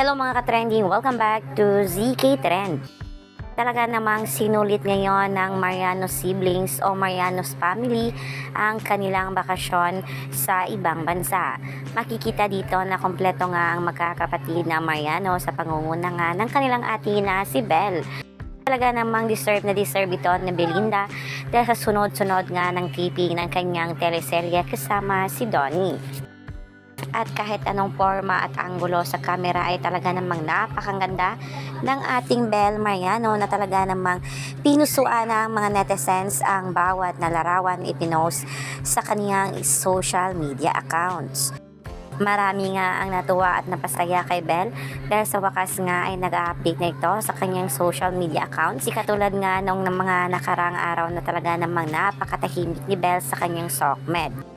Hello mga ka-trending, welcome back to ZK Trend. Talaga namang sinulit ngayon ng Mariano siblings o Mariano's family ang kanilang bakasyon sa ibang bansa. Makikita dito na kompleto nga ang magkakapatid na Mariano sa pangunguna nga ng kanilang ate na si Belle. Talaga namang deserve na deserve ito ni Belinda dahil sa sunod-sunod nga ng taping ng kanyang teleserye kasama si Donnie. At kahit anong forma at anggulo sa camera ay talaga namang napakaganda ng ating Bel Mariano na talaga namang pinusuan ng mga netizens ang bawat na larawan ipinost sa kaniyang social media accounts. Marami nga ang natuwa at napasaya kay Bel dahil sa wakas nga ay nag-update na ito sa kanyang social media account. Si katulad nga nung ng mga nakarang araw na talaga namang napakatahimik ni Bel sa kanyang SOCMED.